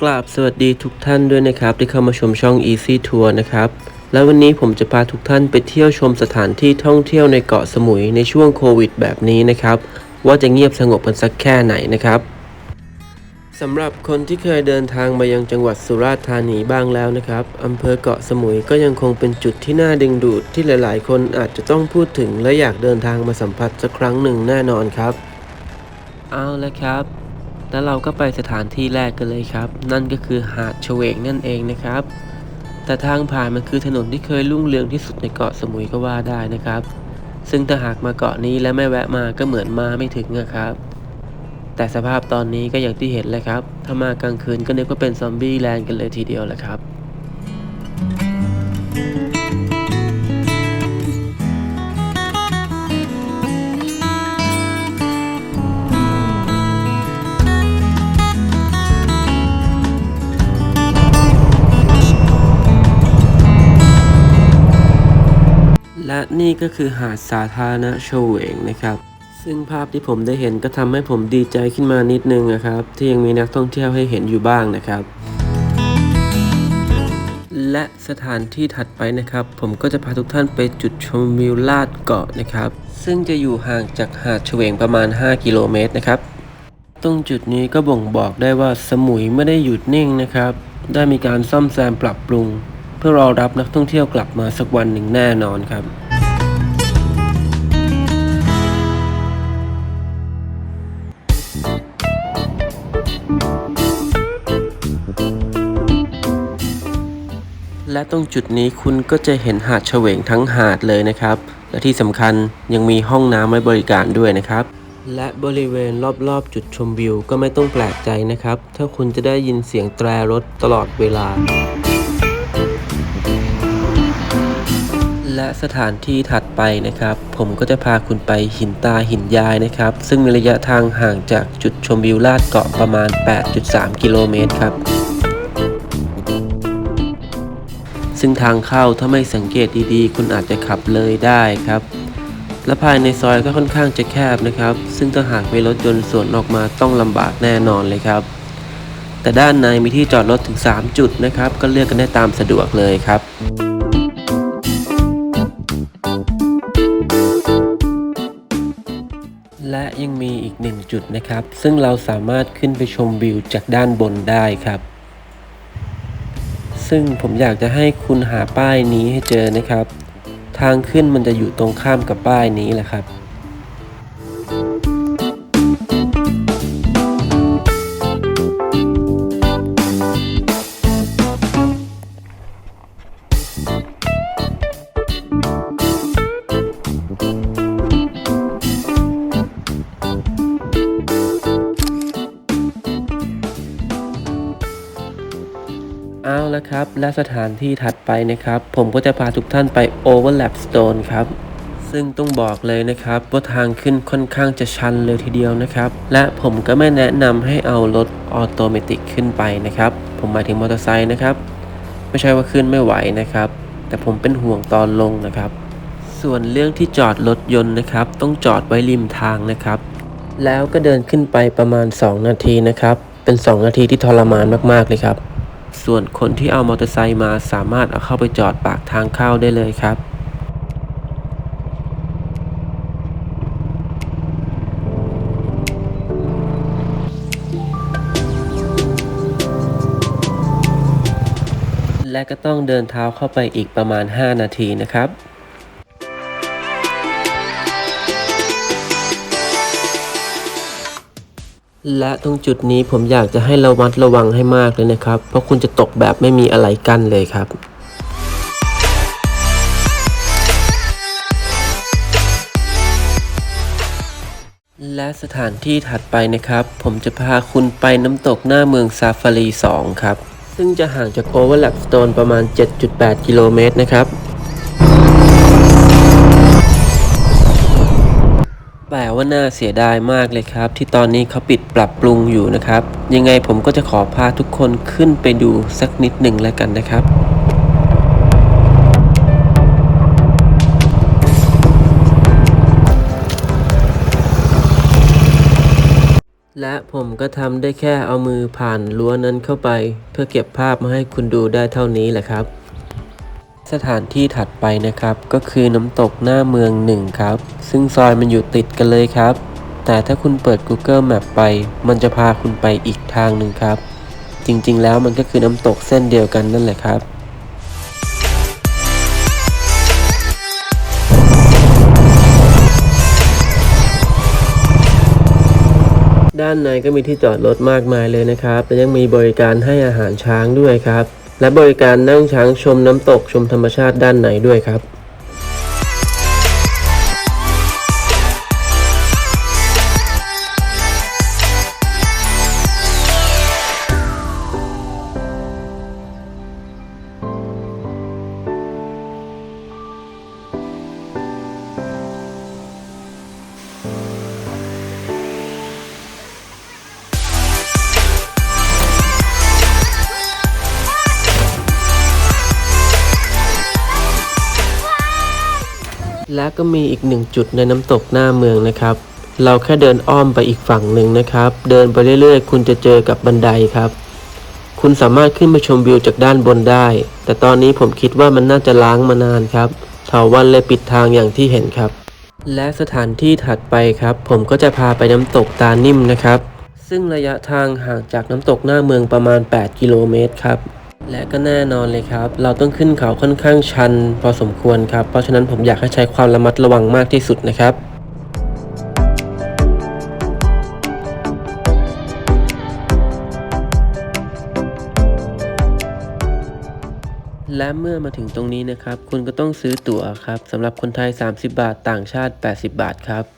กราบสวัสดีทุกท่านด้วยนะครับ ที่เข้ามาชมช่อง Easy Tour นะครับ แล้ววันนี้ผมจะพาทุกท่านไปเที่ยวชมสถานที่ท่องเที่ยวในเกาะสมุยในช่วงโควิดแบบนี้นะครับ ว่าจะเงียบสงบกันสักแค่ไหนนะครับสำหรับคนที่เคยเดินทางมายังจังหวัดสุราษฎร์ธานีบ้างแล้วนะครับอำเภอเกาะสมุยก็ยังคงเป็นจุดที่น่าดึงดูดที่หลาย ๆ คนอาจจะต้องพูดถึงและอยากเดินทางมาสัมผัสสักครั้งหนึ่งแน่นอนครับ เอาละครับ แล้วเราก็ไปสถานที่แรกกันเลยครับ นั่นก็คือหาดเฉวงนั่นเองนะครับ แต่ทางผ่านมันคือถนนที่เคยรุ่งเรืองที่สุดในเกาะสมุยก็ว่าได้นะครับ ซึ่งถ้าหากมาเกาะนี้และไม่แวะมาก็เหมือนมาไม่ถึงนะครับ แต่สภาพตอนนี้ก็อย่างที่เห็นเลยครับ ถ้ามากลางคืนก็นึกว่าเป็นซอมบี้แลนด์กันเลยทีเดียวแหละครับ และนี่ก็คือหาดสาธารณะโชเวงนะครับ ซึ่งภาพที่ผมได้เห็นก็ทำให้ผมดีใจขึ้นมานิดนึงนะครับ ที่ยังมีนักท่องเที่ยวให้เห็นอยู่บ้างนะครับ และสถานที่ถัดไปนะครับ ผมก็จะพาทุกท่านไปจุดชมวิวลาดเกาะนะครับ ซึ่งจะอยู่ห่างจากหาดเฉวงประมาณ 5 กิโลเมตรนะครับตรงจุดนี้ก็บ่งบอกได้ว่าสมุยไม่ได้หยุดนิ่งนะครับ ได้มีการซ่อมแซมปรับปรุง เพื่อรอรับนักท่องเที่ยวกลับมาสักวันหนึ่งแน่นอนครับ และตรงจุดนี้คุณก็จะเห็นหาดเฉวงทั้งหาดเลยนะครับ และที่สำคัญยังมีห้องน้ำไว้บริการด้วยนะครับ และบริเวณรอบๆ จุดชมวิวก็ไม่ต้องแปลกใจนะครับ ถ้าคุณจะได้ยินเสียงแตรรถตลอดเวลา และสถานที่ถัดไปนะครับ ผมก็จะพาคุณไปหินตาหินยายนะครับ ซึ่งมีระยะทางห่างจากจุดชมวิวลาดเกาะประมาณ 8.3 กิโลเมตรครับ ซึ่งทางเข้าถ้าไม่สังเกตดีๆ คุณอาจจะขับเลยได้ครับ และภายในซอยก็ค่อนข้างจะแคบนะครับ ซึ่งถ้าหากมีรถยนต์สวนออกมาต้องลำบากแน่นอนเลยครับ แต่ด้านในมีที่จอดรถถึง 3 จุดนะครับ ก็เลือกกันได้ตามสะดวกเลยครับและยังมีอีกหนึ่งจุดนะครับ ซึ่งเราสามารถขึ้นไปชมวิวจากด้านบนได้ครับ ซึ่งผมอยากจะให้คุณหาป้ายนี้ให้เจอนะครับ ทางขึ้นมันจะอยู่ตรงข้ามกับป้ายนี้แหละครับ เอาละครับ และสถานที่ถัดไปนะครับ ผมก็จะพาทุกท่านไป Overlap Stone ครับ ซึ่งต้องบอกเลยนะครับ ว่าทางขึ้นค่อนข้างจะชันเลยทีเดียวนะครับ และผมก็ไม่แนะนำให้เอารถออโตเมติกขึ้นไปนะครับ ผมหมายถึงมอเตอร์ไซค์นะครับ ไม่ใช่ว่าขึ้นไม่ไหวนะครับ แต่ผมเป็นห่วงตอนลงนะครับ ส่วนเรื่องที่จอดรถยนต์นะครับ ต้องจอดไว้ริมทางนะครับ แล้วก็เดินขึ้นไปประมาณ 2 นาทีนะครับ เป็น 2 นาทีที่ทรมานมากๆเลยครับ ส่วนคนที่เอามอเตอร์ไซค์มาสามารถเอาเข้าไปจอดปากทางเข้าได้เลยครับและก็ต้องเดินเท้าเข้าไปอีกประมาณ 5 นาทีนะครับ และตรงจุดนี้ผมอยากจะให้ระมัดระวังให้มากเลยนะครับ เพราะคุณจะตกแบบไม่มีอะไรกั้นเลยครับ และสถานที่ถัดไปนะครับ ผมจะพาคุณไปน้ำตกหน้าเมืองซาฟารี 2 ครับ ซึ่งจะห่างจากโอเวอร์แลปสโตนประมาณ 7.8 กิโลเมตรนะครับ ว่าน่าเสียดายมากเลยครับ ที่ตอนนี้เขาปิดปรับปรุงอยู่นะครับ ยังไงผมก็จะขอพาทุกคนขึ้นไปดูสักนิดหนึ่งแล้วกันนะครับและผมก็ทำได้แค่เอามือผ่านรั้วนั้นเข้าไป เพื่อเก็บภาพมาให้คุณดูได้เท่านี้แหละครับ สถานที่ถัดไปนะครับ ก็คือน้ำตกหน้าเมืองหนึ่งครับ ซึ่งซอยมันอยู่ติดกันเลยครับ แต่ถ้าคุณเปิด Google Map ไป มันจะพาคุณไปอีกทางหนึ่งครับ จริงๆ แล้วมันก็คือน้ำตกเส้นเดียวกันนั่นแหละครับด้านในก็มีที่จอดรถมากมายเลยนะครับ และยังมีบริการให้อาหารช้างด้วยครับ และบริการนั่งช้างชมน้ำตกชมธรรมชาติด้านในด้วยครับ และก็มีอีกหนึ่งจุดในน้ำตกหน้าเมืองนะครับ เราแค่เดินอ้อมไปอีกฝั่งหนึ่งนะครับ เดินไปเรื่อยๆ คุณจะเจอกับบันไดครับ คุณสามารถขึ้นไปชมวิวจากด้านบนได้ แต่ตอนนี้ผมคิดว่ามันน่าจะล้างมานานครับเถาวันเลยปิดทางอย่างที่เห็นครับ และสถานที่ถัดไปครับ ผมก็จะพาไปน้ำตกตานิ่มนะครับ ซึ่งระยะทางห่างจากน้ำตกหน้าเมืองประมาณ 8 กิโลเมตรครับ และก็แน่นอนเลยครับ เราต้องขึ้นเขาค่อนข้างชัน พอสมควรครับ เพราะฉะนั้นผมอยากให้ใช้ความระมัดระวังมากที่สุดนะครับและเมื่อมาถึงตรงนี้นะครับ คุณก็ต้องซื้อตั๋วครับสำหรับคนไทย 30 บาท ต่างชาติ 80 บาทครับ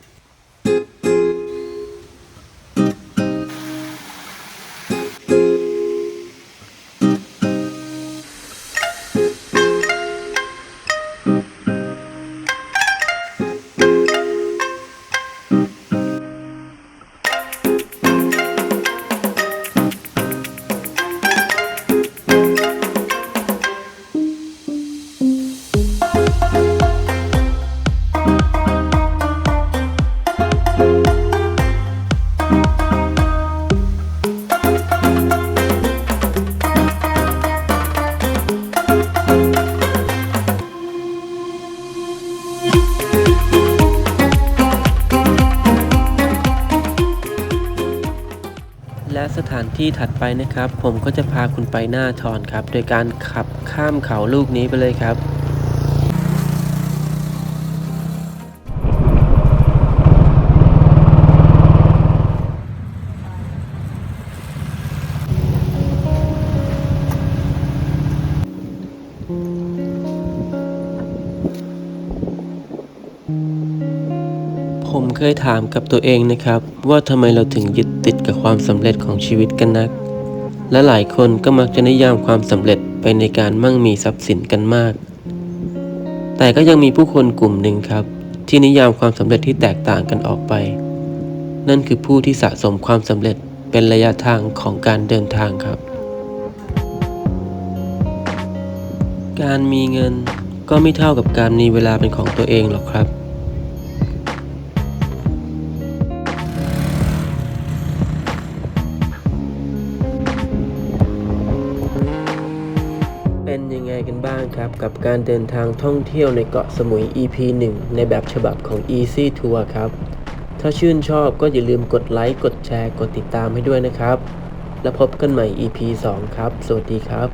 สถานที่ถัดไปนะครับ ผมก็จะพาคุณไปหน้าทอนครับ โดยการขับข้ามเขาลูกนี้ไปเลยครับ เคยถามกับตัวเองนะครับ ว่าทำไมเราถึงยึดติดกับความสำเร็จของชีวิตกันนัก และหลายคนก็มักจะนิยามความสำเร็จไปในการมั่งมีทรัพย์สินกันมาก แต่ก็ยังมีผู้คนกลุ่มหนึ่งครับ ที่นิยามความสำเร็จที่แตกต่างกันออกไป นั่นคือผู้ที่สะสมความสำเร็จเป็นระยะทางของการเดินทางครับ การมีเงินก็ไม่เท่ากับการมีเวลาเป็นของตัวเองหรอกครับ การเดินทางท่องเที่ยวในเกาะสมุย EP 1 ในแบบฉบับของ Easy Tour ครับ ถ้าชื่นชอบก็อย่าลืมกดไลค์ กดแชร์ กดติดตามให้ด้วยนะครับ แล้วพบกันใหม่ EP 2 ครับ สวัสดีครับ